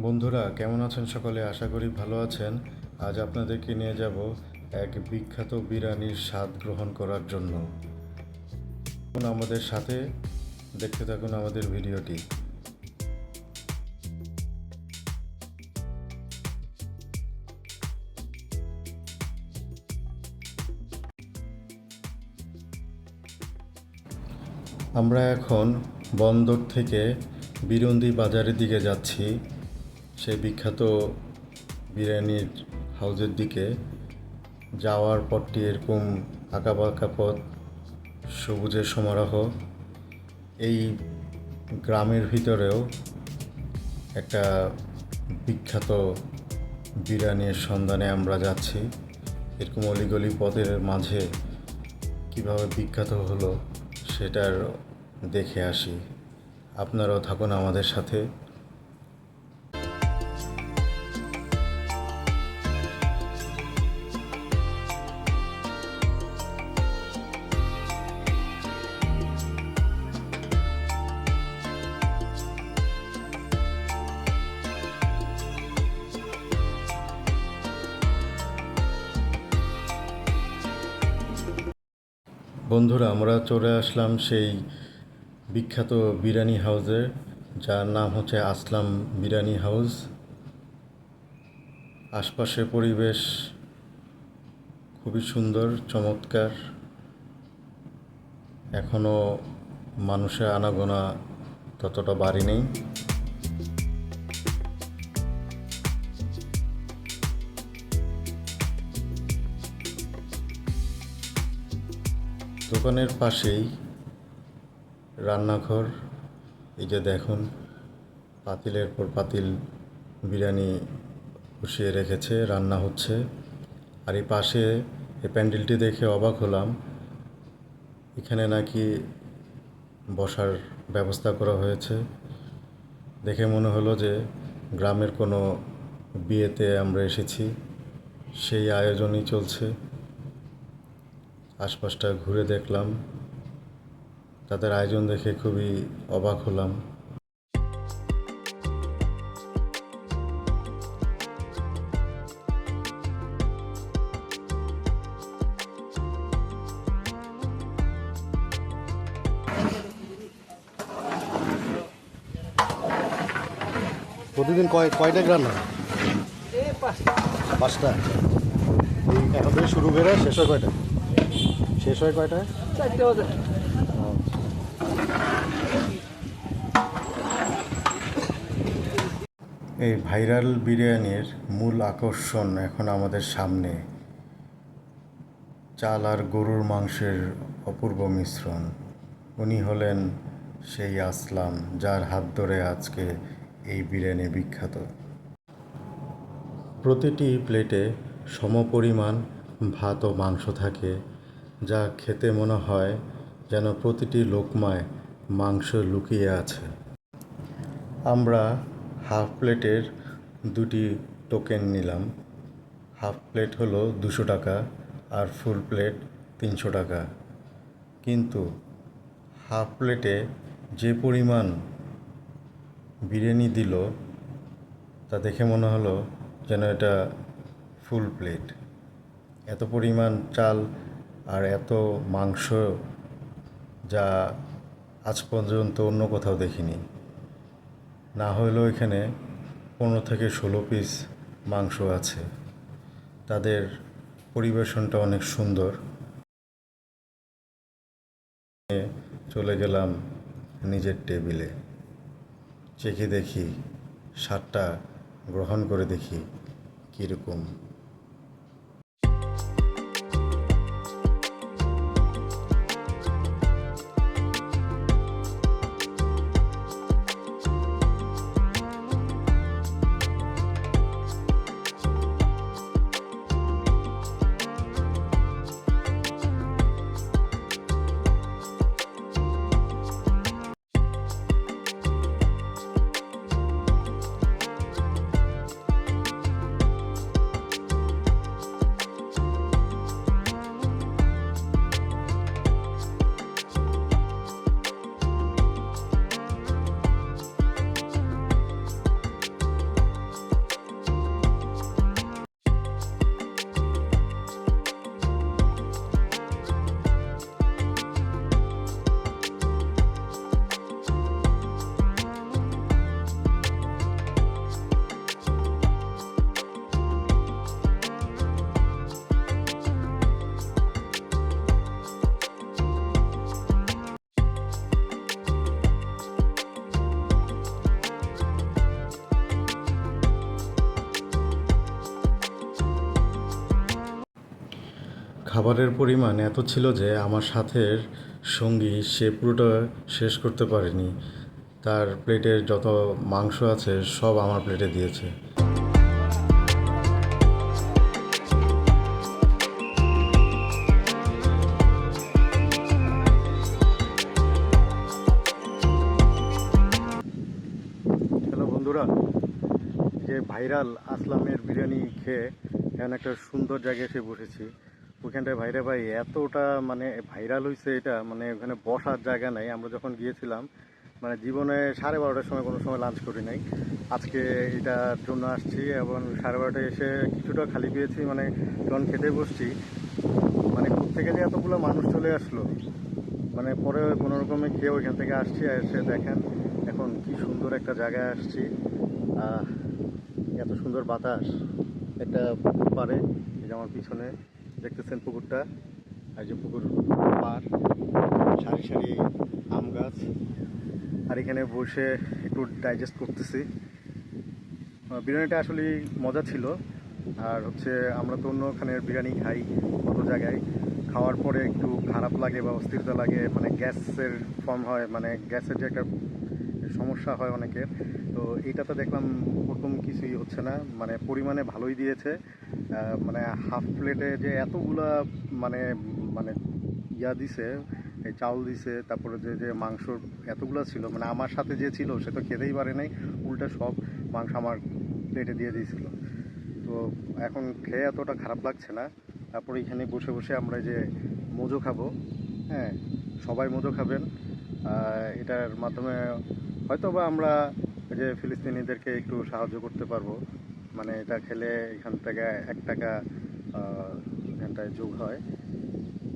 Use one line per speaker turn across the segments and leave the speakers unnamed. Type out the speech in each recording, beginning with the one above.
বন্ধুরা, কেমন আছেন সকলে? আশা করি ভালো আছেন। আজ আপনাদেরকে নিয়ে যাব এক বিখ্যাত বিরিয়ানির স্বাদ গ্রহণ করার জন্য। আমাদের সাথে, দেখতে থাকুন আমাদের ভিডিওটি। আমরা এখন বন্দর থেকে বিরন্দি বাজারের দিকে যাচ্ছি। সেই বিখ্যাত বিরিয়ানির হাউজের দিকে যাওয়ার পথটি এরকম আঁকা বাঁকা পথ, সবুজের সমারোহ। এই গ্রামের ভিতরেও একটা বিখ্যাত বিরিয়ানির সন্ধানে আমরা যাচ্ছি। এরকম অলিগলি পথের মাঝে কীভাবে বিখ্যাত হলো সেটার দেখে আসি। আপনারাও থাকুন আমাদের সাথে। বন্ধুরা, আমরা চলে আসলাম সেই বিখ্যাত বিরিয়ানি হাউসে, যার নাম হচ্ছে আসলাম বিরিয়ানি হাউস। আশপাশের পরিবেশ খুবই সুন্দর, চমৎকার। এখনও মানুষের আনাগোনা ততটা বাড়ি নেই। দোকানের পাশেই রান্নাঘর। এই যে দেখুন, পাতিলের পর পাতিল বিরিয়ানি বসিয়ে রেখেছে, রান্না হচ্ছে। আর এই পাশে এই প্যান্ডেলটি দেখে অবাক হলাম। এখানে নাকি বসার ব্যবস্থা করা হয়েছে। দেখে মনে হলো যে গ্রামের কোনো বিয়েতে আমরা এসেছি, সেই আয়োজনই চলছে। আশপাশটা ঘুরে দেখলাম। তাদের আয়োজন দেখে খুবই অবাক হলাম। প্রতিদিন কয় কয়টা রান্না পাঁচটা। এই এখন থেকে শুরু করে শেষ হয় কয়টা? শেষ হয় কয়টায়
চারটে বাজে।
এই ভাইরাল বিরিয়ানির মূল আকর্ষণ এখন আমাদের সামনে। চাল আর গরুর মাংসের অপূর্ব মিশ্রণ। উনি হলেন সেই আসলাম যার হাত ধরে আজকে এই বিরিয়ানি বিখ্যাত। প্রতিটি প্লেটে সমপরিমাণ ভাত ও মাংস থাকে। যা খেতে মনে হয় যেন প্রতিটি লোকমায় মাংস লুকিয়ে আছে। আমরা হাফ প্লেটের দুটি টোকেন নিলাম। হাফ প্লেট হলো দুশো টাকা আর ফুল প্লেট তিনশো টাকা। কিন্তু হাফ প্লেটে যে পরিমাণ বিরিয়ানি দিল, তা দেখে মনে হলো যেন এটা ফুল প্লেট। এত পরিমাণ চাল আর এত মাংস যা আজ পর্যন্ত অন্য কোথাও দেখিনি। না হলেও এখানে পনেরো থেকে ষোলো পিস মাংস আছে। তাদের পরিবেশনটা অনেক সুন্দর। চলে গেলাম নিজের টেবিলে। চেখে দেখি স্বাদটা গ্রহণ করে দেখি কীরকম। খাবারের পরিমাণ এত ছিল যে আমার সাথের সঙ্গী সে পুরোটা শেষ করতে পারেনি। তার প্লেটের যত মাংস আছে সব আমার প্লেটে দিয়েছে। হ্যালো বন্ধুরা যে ভাইরাল আসলামের বিরিয়ানি খেয়ে এখানে একটা সুন্দর জায়গায় এসে বসেছি। ওইখানটায়, ভাইরে ভাই, এতটা মানে ভাইরাল হয়েছে এটা মানে ওখানে বসার জায়গা নাই। আমরা যখন গিয়েছিলাম মানে জীবনে সাড়ে বারোটার সময় কোনো সময় লাঞ্চ করি নাই। আজকে এটার জন্য আসছি এবং সাড়ে বারোটায় এসে কিছুটা খালি পেয়েছি মানে যখন খেতে বসছি মানে থেকে যে এতগুলো মানুষ চলে আসলো? মানে পরে কোনো রকমে খেয়ে ওইখান থেকে আসছি এসে দেখেন এখন কি সুন্দর একটা জায়গায় আসছি। এত সুন্দর বাতাস একটা পাড়ে এই আমার পিছনে। দেখতেছেন পুকুরটা, আর যে পুকুর পাড়, সারি সারি আম গাছ। আর এখানে বসে একটু ডাইজেস্ট করতেছি। বিরিয়ানিটা আসলে মজা ছিল। আর হচ্ছে আমরা তো অন্য অন্যখানের বিরিয়ানি খাই কত জায়গায়। খাওয়ার পরে একটু খারাপ লাগে বা অস্থিরতা লাগে মানে গ্যাসের ফর্ম হয় মানে গ্যাসের যে একটা সমস্যা হয় অনেকের। তো এইটাতে দেখলাম ওরকম কিছুই হচ্ছে না। মানে পরিমাণে ভালোই দিয়েছে। মানে হাফ প্লেটে যে এতগুলা মানে মানে ইয়া দিছে, এই দিছে, তারপরে যে যে মাংস এতগুলো ছিল মানে আমার সাথে যে ছিল, সে তো খেতেই পারে নাই, উল্টা সব মাংস আমার প্লেটে দিয়ে দিয়েছিল। তো এখন খেয়ে এতটা খারাপ লাগছে না। তারপরে এখানে বসে বসে আমরা যে মোজো খাব। হ্যাঁ সবাই মোজো খাবেন। এটার মাধ্যমে হয়তো বা আমরা ওই যে ফিলিস্তিনিদেরকে একটু সাহায্য করতে পারব মানে এটা খেলে এখান থেকে এক টাকা এখানটায় যোগ হয়।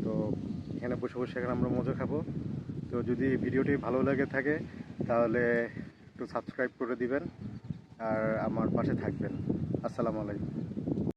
তো এখানে বসে বসে এখানে আমরা মজা খাব। তো যদি ভিডিওটি ভালো লেগে থাকে, তাহলে একটু সাবস্ক্রাইব করে দিবেন, আর আমার পাশে থাকবেন। আসসালামু আলাইকুম।